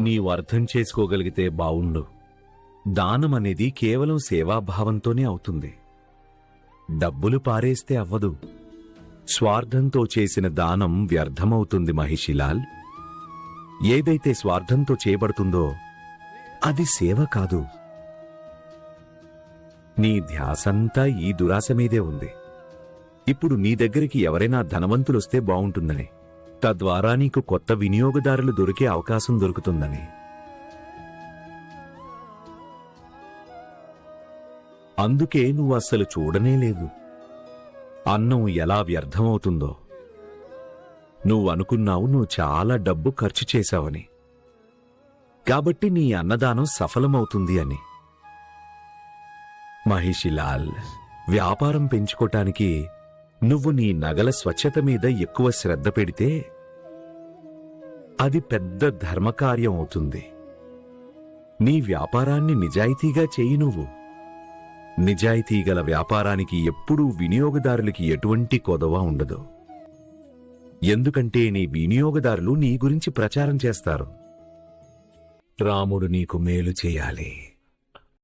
నీవు అర్థం చేసుకోగలిగితే బావుండు. దానం అనేది కేవలం సేవాభావంతోనే అవుతుంది. డబ్బులు పారేస్తే అవ్వదు. స్వార్థంతో చేసిన దానం వ్యర్థమవుతుంది మహిషిలాల్. ఏదైతే స్వార్థంతో చేయబడుతుందో అది సేవ కాదు. నీ ధ్యాసంతా ఈ దురాశ మీదే ఉంది. ఇప్పుడు నీ దగ్గరికి ఎవరైనా ధనవంతులొస్తే బావుంటుందని. తద్వారా నీకు కొత్త వినియోగదారులు దొరికే అవకాశం దొరుకుతుందని. అందుకే నువ్వు అస్సలు చూడనే లేదు. అన్నం ఎలా వ్యర్థమవుతుందో. నువ్వు అనుకున్నావు నువ్వు చాలా డబ్బు ఖర్చు చేశావని. కాబట్టి నీ అన్నదానం సఫలమవుతుంది అని. మహిషిలాల్ వ్యాపారం పెంచుకోటానికి నువ్వు నీ నగల స్వచ్ఛత మీద ఎక్కువ శ్రద్ధ పెడితే అది పెద్ద ధర్మకార్యం అవుతుంది. నీ వ్యాపారాన్ని నిజాయితీగా చేయి నువ్వు. నిజాయితీ గల వ్యాపారానికి ఎప్పుడూ వినియోగదారులకి ఎటువంటి కొదవ ఉండదు. ఎందుకంటే నీ వినియోగదారులు నీ గురించి ప్రచారం చేస్తారు. రాముడు నీకు మేలు చేయాలి.